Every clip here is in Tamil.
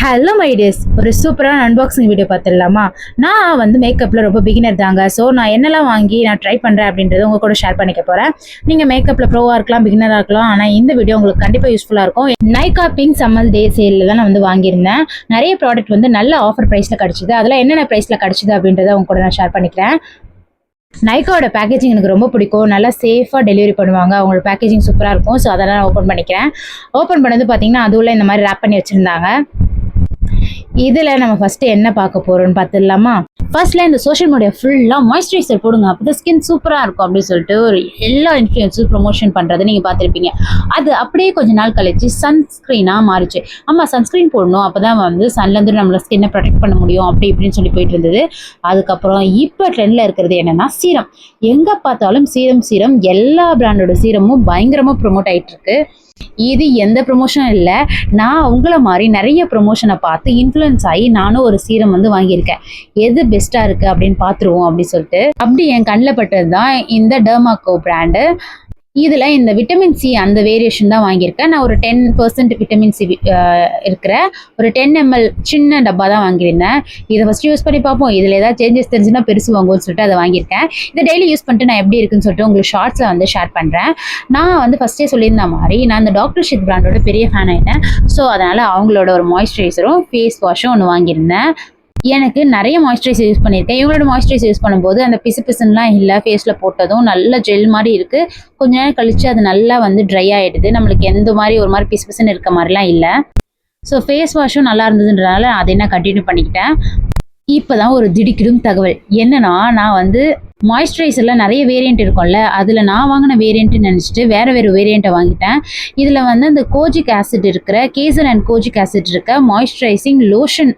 ஹலோ மைடியஸ் ஒரு சூப்பரான அன்பாக்சிங் வீடியோ பார்த்துடலாமா? நான் வந்து மேக்கப்பில் ரொம்ப பிகினர் தாங்க. ஸோ நான் என்னெல்லாம் வாங்கி நான் ட்ரை பண்ணுறேன் அப்படின்றத உங்கள் கூட ஷேர் பண்ணிக்க போகிறேன் நீங்கள் மேக்கப்பில் ப்ரோவாக இருக்கலாம் பிகினராக இருக்கலாம். ஆனால் இந்த வீடியோ உங்களுக்கு கண்டிப்பாக யூஸ்ஃபுல்லாக இருக்கும். நைகா பிங்க் சம்மல் டே சேலில் தான் நான் வந்து வாங்கியிருந்தேன். நிறைய ப்ராடக்ட் வந்து நல்ல ஆஃபர் ப்ரைஸில் கிடச்சிது. அதில் என்னென்ன ப்ரைஸில் கிடச்சிது அப்படின்றத உங்க கூட நான் ஷேர் பண்ணிக்கிறேன். நைக்காவோட பேக்கேஜிங் எனக்கு ரொம்ப பிடிக்கும். நல்லா சேஃபாக டெலிவரி பண்ணுவாங்க. அவங்களோட பேக்கேஜிங் சூப்பராக இருக்கும். ஸோ அதெல்லாம் நான் ஓப்பன் பண்ணிக்கிறேன். ஓப்பன் பண்ணது பார்த்தீங்கன்னா அதுவுள்ள இந்த மாதிரி ரேப் பண்ணி வச்சுருந்தாங்க. இதில் நம்ம ஃபஸ்ட்டு என்ன பார்க்க போகிறோம்னு பார்த்துடலாமா? ஃபர்ஸ்ட்ல இந்த சோஷியல் மீடியா ஃபுல்லாக மாய்ஸ்சரைசர் போடுங்க. அப்போ தான் ஸ்கின் சூப்பராக இருக்கும் அப்படின்னு சொல்லிட்டு ஒரு எல்லா இன்ஃப்ளூயன்ஸும் ப்ரொமோஷன் பண்ணுறது நீங்கள் பார்த்துருப்பீங்க. அது அப்படியே கொஞ்ச நாள் கழிச்சு சன்ஸ்க்ரீனாக மாறிச்சு. ஆமாம் சன்ஸ்க்ரீன் போடணும். அப்போ தான் வந்து சன்லேருந்து நம்மளை ஸ்கின்னை ப்ரொடெக்ட் பண்ண முடியும். அப்படி இப்படின்னு சொல்லி போயிட்டு இருந்தது. அதுக்கப்புறம் இப்போ ட்ரெண்டில் இருக்கிறது என்னென்னா சீரம் எங்கே பார்த்தாலும் சீரம் சீரம் எல்லா பிராண்டோட சீரமும் பயங்கரமாக ப்ரொமோட் ஆகிட்டு இருக்கு. இது எந்த ப்ரொமோஷனும் இல்லை. நான் உங்களை மாதிரி நிறைய ப்ரொமோஷனை பார்த்து இன்ஃப்ளூயன்ஸ் ஆகி நானும் ஒரு சீரம் வந்து வாங்கியிருக்கேன். எது பெஸ்ட்டாக இருக்குது அப்படின்னு பார்த்துருவோம் அப்படின்னு சொல்லிட்டு. அப்படி என் கண்ணில் பட்டது தான் இந்த டெர்மாக்கோ பிராண்டு இதில் இந்த விட்டமின் சி அந்த வேரியேஷன் தான் வாங்கியிருக்கேன். நான் ஒரு டென் பர்சன்ட் விட்டமின் சி இருக்கிற ஒரு டென் எம்எல் சின்ன டப்பா தான் வாங்கியிருந்தேன். இதை ஃபஸ்ட்டு யூஸ் பண்ணி பார்ப்போம். இதில் ஏதாவது சேஞ்சஸ் தெரிஞ்சுன்னா பெருசு வாங்குவோம்னு சொல்லிட்டு அதை வாங்கியிருக்கேன். இதை டெய்லி யூஸ் பண்ணிட்டு நான் எப்படி இருக்குன்னு சொல்லிட்டு உங்களுக்கு ஷார்ட்ஸில் வந்து ஷேர் பண்ணுறேன் நான் வந்து ஃபஸ்ட்டே சொல்லியிருந்த மாதிரி நான் இந்த டாக்டர் ஷித் பிராண்டோட பெரிய ஃபேன் ஆகிட்டேன் ஸோ அதனால் அவங்களோட ஒரு மாய்ஸ்சரைசரும் ஃபேஸ் வாஷும் ஒன்று வாங்கியிருந்தேன். எனக்கு நிறைய மாய்ஸ்சரைசர் யூஸ் பண்ணியிருக்கேன். இவங்களோட மாய்ஸ்சரைசர் யூஸ் பண்ணும்போது அந்த பிசு பிசுன்லாம் இல்லை ஃபேஸில் போட்டதும் நல்ல ஜெல் மாதிரி இருக்குது கொஞ்ச நேரம் கழிச்சு அது நல்லா வந்து ட்ரை ஆகிடுது நம்மளுக்கு எந்த மாதிரி ஒரு மாதிரி பிசு பிசுன்னு இருக்க மாதிரிலாம் இல்லை. ஸோ ஃபேஸ் வாஷும் நல்லா இருந்ததுன்றனால அதை நான் கண்டினியூ பண்ணிக்கிட்டேன். இப்போ தான் ஒரு திடுக்கிடும் தகவல். என்னன்னா நான் வந்து மாய்ஸ்சரைசரில் நிறைய வேரியண்ட் இருக்கும்ல அதில் நான் வாங்கின வேரியண்ட்டு நினச்சிட்டு வேறு வேறு வேரியண்ட்டை வாங்கிட்டேன். இதில் வந்து அந்த கோஜிக் ஆசிட் இருக்கிற கேசர் அண்ட் கோஜிக் ஆசிட் இருக்க மாய்ஸ்சரைசிங் லோஷன்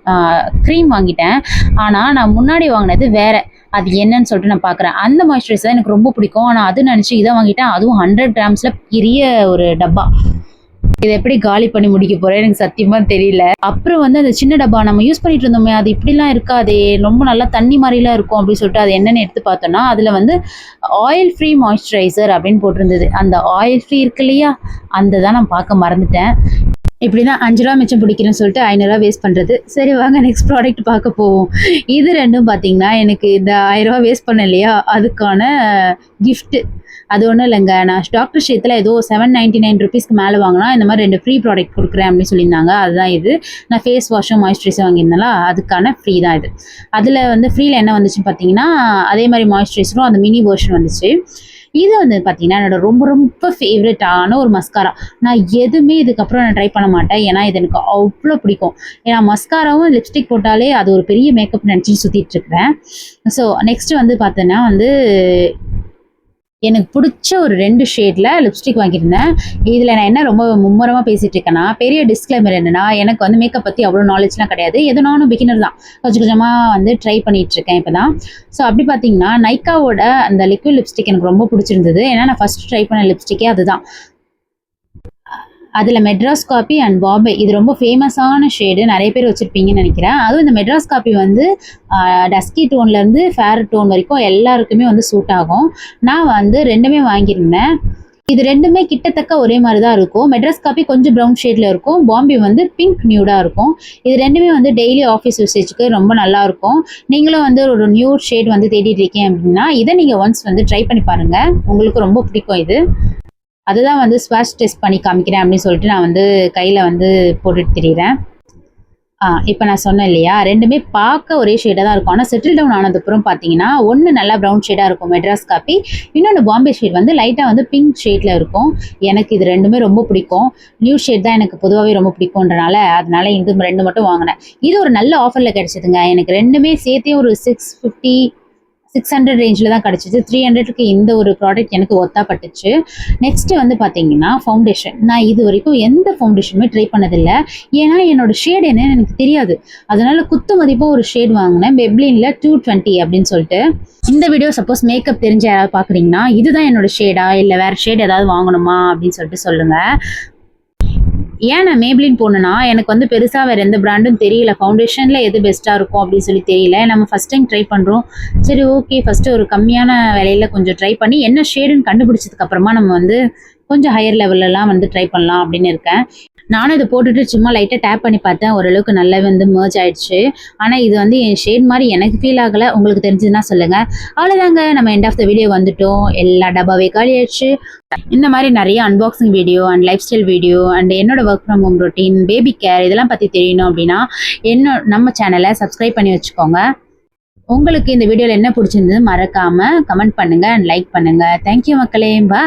க்ரீம் வாங்கிட்டேன். ஆனால் நான் முன்னாடி வாங்கினது வேறு. அது என்னன்னு சொல்லிட்டு நான் பார்க்குறேன் அந்த மாய்ஸ்சரைசர் எனக்கு ரொம்ப பிடிக்கும். ஆனால் அது நினச்சி இதை வாங்கிட்டேன். அதுவும் ஹண்ட்ரட் கிராம்ஸில் பெரிய ஒரு டப்பா. இதை எப்படி காலி பண்ணி முடிக்க போறேன்? எனக்கு சத்தியமா தெரியல. அப்புறம் வந்து அந்த சின்ன டப்பா நம்ம யூஸ் பண்ணிட்டு இருந்தோமே அது இப்படிலாம் இருக்காதே ரொம்ப நல்லா தண்ணி மாதிரிலாம் இருக்கும் அப்படின்னு சொல்லிட்டு அது என்னன்னு எடுத்து பார்த்தோம்னா அதுல வந்து ஆயில் ஃப்ரீ மாய்ஸ்சரைசர் அப்படின்னு போட்டிருந்தது. அந்த ஆயில் ஃப்ரீ இருக்கு இல்லையா? அந்த தான் நான் பார்க்க மறந்துட்டேன். இப்படி தான் அஞ்சு ரூபா மிச்சம் பிடிக்கிறேன்னு சொல்லிட்டு ஐநூறுரூவா வேஸ்ட் பண்ணுறது சரி வாங்க நெக்ஸ்ட் ப்ராடக்ட் பார்க்க போவோம். இது ரெண்டும் பார்த்தீங்கன்னா எனக்கு இந்த ஆயிரரூவா வேஸ்ட் பண்ண இல்லையா? அதுக்கான கிஃப்ட்டு அது ஒன்றும் இல்லைங்க. நான் டாக்டர் ஷேத்தில் ஏதோ செவன் நைன்ட்டி நைன் ருபீஸ்க்கு மேலே வாங்கினா இந்த மாதிரி ரெண்டு ஃப்ரீ ப்ராடக்ட் கொடுக்குறேன் அப்படின்னு சொல்லியிருந்தாங்க. அதுதான் இது. நான் ஃபேஸ் வாஷும் மாய்ஸ்சரைஸும் வாங்கியிருந்தேன்ல அதுக்கான ஃப்ரீ தான் இது. அதில் வந்து ஃப்ரீயில் என்ன வந்துச்சுன்னு பார்த்தீங்கன்னா அதே மாதிரி மாய்ஸ்சரைசரும் அந்த மினி வேர்ஷன் வந்துச்சு. இது வந்து பார்த்தீங்கன்னா என்னோட ரொம்ப ரொம்ப ஃபேவரட்டான ஒரு மஸ்காரா நான் எதுவுமே இதுக்கப்புறம் நான் ட்ரை பண்ண மாட்டேன். ஏன்னா இது எனக்கு அவ்வளோ பிடிக்கும். ஏன்னா மஸ்காராவும் லிப்ஸ்டிக் போட்டாலே அது ஒரு பெரிய மேக்கப் நினச்சி சுற்றிட்டு இருக்கிறேன். ஸோ நெக்ஸ்ட் வந்து பார்த்தோன்னா வந்து எனக்கு பிடிச்ச ஒரு ரெண்டு ஷேடில் லிப்ஸ்டிக் வாங்கியிருந்தேன். இதில் நான் என்ன ரொம்ப மும்முரமாக பேசிகிட்டு இருக்கேன்னா பெரிய டிஸ்க்ளைமர் என்னென்னா எனக்கு வந்து மேக்கப் பற்றி அவ்வளோ நாலேஜ்லாம் கிடையாது. எது நானும் பிகினர் தான். கொஞ்சம் கொஞ்சமாக வந்து ட்ரை பண்ணிகிட்டு இருக்கேன் இப்போ தான் ஸோ அப்படி பார்த்தீங்கன்னா நைக்காவோட அந்த லிக்விட் லிப்ஸ்டிக் எனக்கு ரொம்ப பிடிச்சிருந்தது. ஏன்னா நான் ஃபஸ்ட் ட்ரை பண்ண லிப்ஸ்டிக்கே அதுதான். அதில் மெட்ராஸ் காப்பி அண்ட் பாம்பே. இது ரொம்ப ஃபேமஸான ஷேடு நிறைய பேர் வச்சுருப்பீங்கன்னு நினைக்கிறேன். அதுவும் இந்த மெட்ராஸ் காப்பி வந்து டஸ்கி டோன்லேருந்து ஃபேர் டோன் வரைக்கும் எல்லாருக்குமே வந்து சூட் ஆகும். நான் வந்து ரெண்டுமே வாங்கியிருந்தேன். இது ரெண்டுமே கிட்டத்தக்க ஒரே மாதிரி தான் இருக்கும். மெட்ராஸ் காப்பி கொஞ்சம் ப்ரௌன் ஷேடில் இருக்கும். பாம்பே வந்து பிங்க் நியூடாக இருக்கும். இது ரெண்டுமே வந்து டெய்லி ஆஃபீஸ் யூசேஜ்க்கு ரொம்ப நல்லா இருக்கும். நீங்களும் வந்து ஒரு நியூ ஷேட் வந்து தேடிட்டு இருக்கீங்க அப்படின்னா இதை நீங்கள் ஒன்ஸ் வந்து ட்ரை பண்ணி பாருங்கள் உங்களுக்கு ரொம்ப பிடிக்கும் இது. அதுதான் வந்து ஸ்வாஷ் டெஸ்ட் பண்ணி காமிக்கிறேன் அப்படின்னு சொல்லிட்டு நான் வந்து கையில் வந்து போட்டுட்டு திரியிறேன். ஆ இப்போ நான் சொன்னேன் இல்லையா? ரெண்டுமே பார்க்க ஒரே ஷேடாக தான் இருக்கும். ஆனால் செட்டில் டவுன் ஆனதுக்கப்புறம் பார்த்தீங்கன்னா ஒன்று நல்லா ப்ரௌன் ஷேடாக இருக்கும் மெட்ராஸ் காப்பி இன்னொன்று பாம்பே ஷேட் வந்து லைட்டாக வந்து பிங்க் ஷேடில் இருக்கும். எனக்கு இது ரெண்டுமே ரொம்ப பிடிக்கும். நியூ ஷேட் தான் எனக்கு பொதுவாகவே ரொம்ப பிடிக்கும்ன்றனால அதனால இது ரெண்டு மட்டும் வாங்கினேன். இது ஒரு நல்ல ஆஃபரில் கிடச்சிதுங்க. எனக்கு ரெண்டுமே சேர்த்தே ஒரு சிக்ஸ் ஃபிஃப்டி சிக்ஸ் ஹண்ட்ரட் ரேஞ்சில் தான் கிடச்சிது த்ரீ ஹண்ட்ரட்க்கு இந்த ஒரு ப்ராடக்ட் எனக்கு ஒத்தா பட்டுச்சு நெக்ஸ்ட் வந்து பார்த்தீங்கன்னா ஃபவுண்டேஷன் நான் இது வரைக்கும் எந்த ஃபவுண்டேஷனுமே ட்ரை பண்ணதில்லை. ஏன்னா என்னோட ஷேட் என்னன்னு எனக்கு தெரியாது. அதனால குத்து மதிப்பாக ஒரு ஷேட் வாங்கினேன். பெப்ளினில் டூ டுவெண்ட்டி அப்படின்னு சொல்லிட்டு. இந்த வீடியோ சப்போஸ் மேக்கப் தெரிஞ்ச யாராவது பார்க்குறீங்கன்னா இதுதான் என்னோட ஷேடா இல்லை வேறு ஷேட் ஏதாவது வாங்கணுமா? அப்படின்னு சொல்லிட்டு சொல்லுங்கள் ஏன் நான் மேப்ளின் போனேன்னா எனக்கு வந்து பெருசாக வேறு எந்த பிராண்டும் தெரியல. ஃபவுண்டேஷனில் எது பெஸ்ட்டாக இருக்கும் அப்படின்னு சொல்லி தெரியல. நம்ம ஃபஸ்ட் டைம் ட்ரை பண்ணுறோம் சரி ஓகே ஃபஸ்ட்டு ஒரு கம்மியான விலையில் கொஞ்சம் ட்ரை பண்ணி என்ன ஷேடுன்னு கண்டுபிடிச்சதுக்கப்புறமா நம்ம வந்து கொஞ்சம் ஹையர் லெவல்லலாம் வந்து ட்ரை பண்ணலாம் அப்படின்னு இருக்கேன். நானும் இதை போட்டுட்டு சும்மா லைட்டாக டேப் பண்ணி பார்த்தேன். ஓரளவுக்கு நல்லா வந்து merge ஆயிடுச்சு. ஆனால் இது வந்து என் ஷேட் மாதிரி எனக்கு ஃபீல் ஆகலை. உங்களுக்கு தெரிஞ்சதுன்னா சொல்லுங்கள் அவ்வளோதாங்க நம்ம எண்ட் ஆஃப் த வீடியோ வந்துட்டோம். எல்லா டப்பாவே காலி ஆயிடுச்சு. இந்த மாதிரி நிறைய unboxing video and lifestyle video and என்னோட work from home routine baby care இதெல்லாம் பற்றி தெரியணும் அப்படின்னா என்ன நம்ம சேனலை சப்ஸ்கிரைப் பண்ணி வச்சுக்கோங்க. உங்களுக்கு இந்த வீடியோவில் என்ன பிடிச்சிருந்தது மறக்காமல் கமெண்ட் பண்ணுங்கள் அண்ட் லைக் பண்ணுங்கள் தேங்க்யூ மக்களே. பா